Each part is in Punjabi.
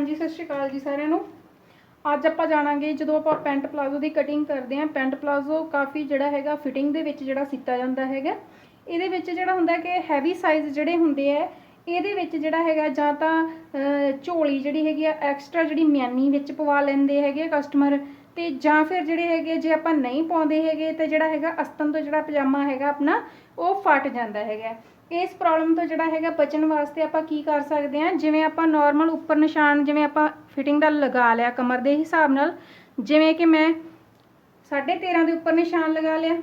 ਹਾਂਜੀ, ਸਤਿ ਸ਼੍ਰੀ ਅਕਾਲ ਜੀ ਸਾਰਿਆਂ ਨੂੰ। ਅੱਜ ਆਪਾਂ ਜਾਣਾਂਗੇ ਜਦੋਂ ਆਪਾਂ ਪੈਂਟ ਪਲਾਜ਼ੋ ਦੀ ਕਟਿੰਗ ਕਰਦੇ ਆਂ ਪੈਂਟ ਪਲਾਜ਼ੋ ਕਾਫੀ ਜਿਹੜਾ ਹੈਗਾ ਫਿਟਿੰਗ ਦੇ ਵਿੱਚ ਜਿਹੜਾ ਸੀਤਾ ਜਾਂਦਾ ਹੈਗਾ। ਇਹਦੇ ਵਿੱਚ ਜਿਹੜਾ ਹੁੰਦਾ ਕਿ ਹੈਵੀ ਸਾਈਜ਼ ਜਿਹੜੇ ਹੁੰਦੇ ਆ, ਇਹਦੇ ਵਿੱਚ ਜਿਹੜਾ ਹੈਗਾ ਜਾਂ ਤਾਂ ਝੋਲੀ ਜਿਹੜੀ ਹੈਗੀ ਆ ਐਕਸਟਰਾ ਜਿਹੜੀ ਮਿਆਨੀ ਵਿੱਚ ਪਵਾ ਲੈਂਦੇ ਹੈਗੇ ਕਸਟਮਰ ਤੇ ਜਾਂ ਫਿਰ ਜਿਹੜੇ ਹੈਗੇ ਜੇ ਆਪਾਂ ਨਹੀਂ ਪਾਉਂਦੇ ਹੈਗੇ, ਤੇ ਜਿਹੜਾ ਹੈਗਾ ਅਸਤਨ ਤੋਂ ਜਿਹੜਾ ਪਜਾਮਾ ਹੈਗਾ ਆਪਣਾ, ਉਹ ਫਟ ਜਾਂਦਾ ਹੈਗਾ। ਇਸ ਪ੍ਰੋਬਲਮ ਤੋਂ ਜਿਹੜਾ ਹੈਗਾ ਬਚਣ ਵਾਸਤੇ ਆਪਾਂ ਕੀ ਕਰ ਸਕਦੇ ਹਾਂ? ਜਿਵੇਂ ਆਪਾਂ ਨਾਰਮਲ ਉੱਪਰ ਨਿਸ਼ਾਨ, ਜਿਵੇਂ ਆਪਾਂ ਫਿਟਿੰਗ ਦਾ ਲਗਾ ਲਿਆ ਕਮਰ ਦੇ ਹਿਸਾਬ ਨਾਲ, ਜਿਵੇਂ ਕਿ ਮੈਂ 13.5 ਦੇ ਉੱਪਰ ਨਿਸ਼ਾਨ ਲਗਾ ਲਿਆ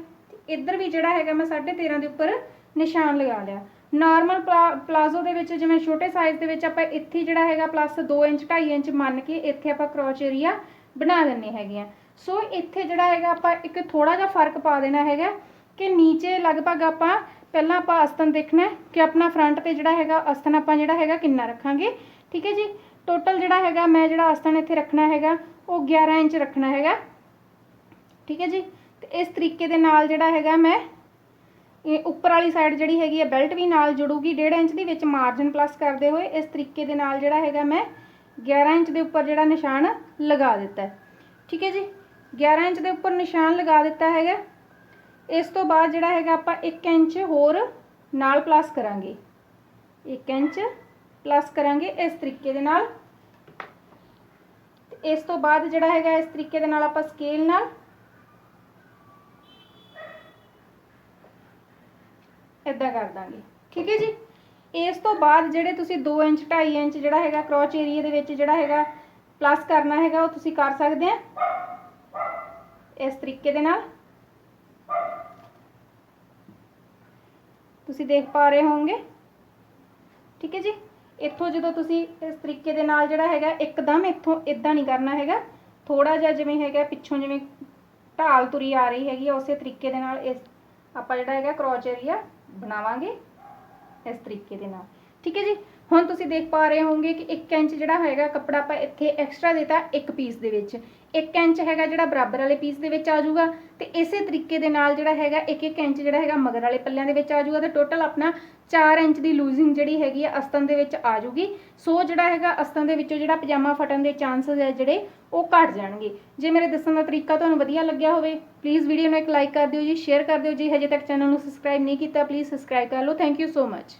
ਇੱਧਰ ਵੀ ਜਿਹੜਾ ਹੈਗਾ ਮੈਂ 13.5 ਦੇ ਉੱਪਰ ਨਿਸ਼ਾਨ ਲਗਾ ਲਿਆ। ਨਾਰਮਲ ਪਲਾਜ਼ੋ ਦੇ ਵਿੱਚ ਜਿਵੇਂ ਛੋਟੇ ਸਾਈਜ਼ ਦੇ ਵਿੱਚ ਆਪਾਂ ਇੱਥੇ ਜਿਹੜਾ ਹੈਗਾ ਪਲੱਸ 2 ਇੰਚ 2.5 ਇੰਚ ਮੰਨ ਕੇ ਇੱਥੇ ਆਪਾਂ ਕਰੋਚ ਏਰੀਆ ਬਣਾ ਦਿੰਨੇ ਹੈਗੇ ਆ। ਸੋ ਇੱਥੇ ਜਿਹੜਾ ਹੈਗਾ ਆਪਾਂ ਇੱਕ ਥੋੜਾ ਜਿਹਾ ਫ਼ਰਕ ਪਾ ਦੇਣਾ ਹੈਗਾ ਕਿ ਨੀਚੇ ਲਗਭਗ ਆਪਾਂ ਪਹਿਲਾਂ ਆਪਾਂ ਅਸਤਨ ਦੇਖਣਾ ਕਿ ਆਪਣਾ ਫਰੰਟ ਤੇ ਜਿਹੜਾ ਹੈਗਾ ਅਸਤਨ ਆਪਾਂ ਜਿਹੜਾ ਹੈਗਾ ਕਿੰਨਾ ਰੱਖਾਂਗੇ। ਠੀਕ ਹੈ ਜੀ? ਟੋਟਲ ਜਿਹੜਾ ਹੈਗਾ ਮੈਂ ਜਿਹੜਾ ਅਸਤਨ ਇੱਥੇ ਰੱਖਣਾ ਹੈਗਾ, ਉਹ 11 ਇੰਚ ਰੱਖਣਾ ਹੈਗਾ। ਠੀਕ ਹੈ ਜੀ? ਤੇ ਇਸ ਤਰੀਕੇ ਦੇ ਨਾਲ ਜਿਹੜਾ ਹੈਗਾ ਮੈਂ ਇਹ ਉੱਪਰ ਵਾਲੀ ਸਾਈਡ ਜਿਹੜੀ ਹੈਗੀ ਹੈ ਬੈਲਟ ਵੀ ਨਾਲ ਜੁੜੂਗੀ 1.5 ਇੰਚ ਦੀ ਵਿੱਚ ਮਾਰਜਨ ਪਲੱਸ ਕਰਦੇ ਹੋਏ ਇਸ ਤਰੀਕੇ ਦੇ ਨਾਲ ਜਿਹੜਾ ਹੈਗਾ ਮੈਂ 11 ਇੰਚ ਦੇ ਉੱਪਰ ਜਿਹੜਾ ਨਿਸ਼ਾਨ ਲਗਾ ਦਿੱਤਾ ਹੈ ਠੀਕ ਹੈ ਜੀ 11 ਇੰਚ ਦੇ ਉੱਪਰ ਨਿਸ਼ਾਨ ਲਗਾ ਦਿੱਤਾ ਹੈਗਾ ਇਸ ਤੋਂ ਬਾਅਦ ਜਿਹੜਾ ਹੈਗਾ ਆਪਾਂ 1 ਇੰਚ ਹੋਰ ਨਾਲ ਪਲੱਸ ਕਰਾਂਗੇ 1 ਇੰਚ ਪਲੱਸ ਕਰਾਂਗੇ ਇਸ ਤਰੀਕੇ ਦੇ ਨਾਲ ਤੇ ਇਸ ਤੋਂ ਬਾਅਦ ਜਿਹੜਾ ਹੈਗਾ ਇਸ ਤਰੀਕੇ ਦੇ ਨਾਲ ਆਪਾਂ ਸਕੇਲ ਨਾਲ ਇਦਾਂ ਕਰ ਦਾਂਗੇ ਠੀਕ ਹੈ ਜੀ ਇਸ ਤੋਂ ਬਾਅਦ ਜਿਹੜੇ ਤੁਸੀਂ 2 ਇੰਚ 2.5 ਇੰਚ ਜਿਹੜਾ ਹੈਗਾ ਕਰੋਚ ਏਰੀਆ ਦੇ ਵਿੱਚ ਜਿਹੜਾ ਹੈਗਾ ਪਲੱਸ ਕਰਨਾ ਹੈਗਾ ਉਹ ਤੁਸੀਂ ਕਰ ਸਕਦੇ ਆ। ਇਸ ਤਰੀਕੇ ਦੇ ਨਾਲ। ਤੁਸੀਂ ਦੇਖ ਪਾ ਰਹੇ ਹੋਵੋਗੇ। ਠੀਕ ਹੈ ਜੀ? ਇੱਥੋਂ ਜਦੋਂ ਤੁਸੀਂ ਇਸ ਤਰੀਕੇ ਦੇ ਨਾਲ ਜਿਹੜਾ ਹੈਗਾ ਇੱਕਦਮ ਇੱਥੋਂ ਇਦਾਂ ਨਹੀਂ ਕਰਨਾ ਹੈਗਾ। ਥੋੜਾ ਜਿਹਾ ਜਿਵੇਂ ਹੈਗਾ ਪਿੱਛੋਂ ਜਿਵੇਂ ਢਾਲ ਤੁਰੀ ਆ ਰਹੀ ਹੈਗੀ ਆ, ਉਸੇ ਤਰੀਕੇ ਦੇ ਨਾਲ ਇਸ ਆਪਾਂ ਜਿਹੜਾ ਹੈਗਾ ਕਰੋਚ ਏਰੀਆ ਬਣਾਵਾਂਗੇ। ਇਸ ਤਰੀਕੇ ਦੇ ਨਾਲ। ਠੀਕ ਹੈ ਜੀ? ਹੁਣ ਤੁਸੀਂ ਦੇਖ ਪਾ ਰਹੇ ਹੋਵੋਗੇ ਕਿ 1 ਇੰਚ ਜਿਹੜਾ ਹੈਗਾ ਕੱਪੜਾ ਆਪਾਂ ਇੱਥੇ ਐਕਸਟਰਾ ਦਿੱਤਾ ਇੱਕ ਪੀਸ ਦੇ ਵਿੱਚ। 1 ਇੰਚ ਹੈਗਾ ਜਿਹੜਾ ਬਰਾਬਰ ਵਾਲੇ ਪੀਸ ਦੇ ਵਿੱਚ ਆ ਜਾਊਗਾ ਤੇ ਇਸੇ ਤਰੀਕੇ ਦੇ ਨਾਲ ਜਿਹੜਾ ਹੈਗਾ 1-1 ਇੰਚ ਜਿਹੜਾ ਹੈਗਾ ਮਗਰ ਵਾਲੇ ਪੱਲਿਆਂ ਦੇ ਵਿੱਚ ਆ ਜਾਊਗਾ ਤੇ ਟੋਟਲ ਆਪਣਾ 4 ਇੰਚ ਦੀ ਲੂਜ਼ਿੰਗ ਜਿਹੜੀ ਹੈਗੀ ਆ ਅਸਤਨ ਦੇ ਵਿੱਚ ਆ ਜਾਊਗੀ। ਸੋ ਜਿਹੜਾ ਹੈਗਾ ਅਸਤਨ ਦੇ ਵਿੱਚੋਂ ਜਿਹੜਾ ਪਜਾਮਾ ਫਟਣ ਦੇ ਚਾਂਸਸ ਹੈ ਜਿਹੜੇ ਉਹ ਘਟ ਜਾਣਗੇ। ਜੇ ਮੇਰੇ ਦੱਸਣ ਦਾ ਤਰੀਕਾ ਤੁਹਾਨੂੰ ਵਧੀਆ ਲੱਗਿਆ ਹੋਵੇ ਪਲੀਜ਼ ਵੀਡੀਓ ਨੂੰ ਇੱਕ ਲਾਈਕ ਕਰ ਦਿਓ ਜੀ ਸ਼ੇਅਰ ਕਰ ਦਿਓ ਜੀ। ਹਜੇ ਤੱਕ ਚੈਨਲ ਨੂੰ ਸਬਸਕ੍ਰਾਈਬ ਨਹੀਂ ਕੀਤਾ ਪਲੀਜ਼ ਸਬਸਕ੍ਰਾਈਬ ਕਰ ਲਓ। Thank you so much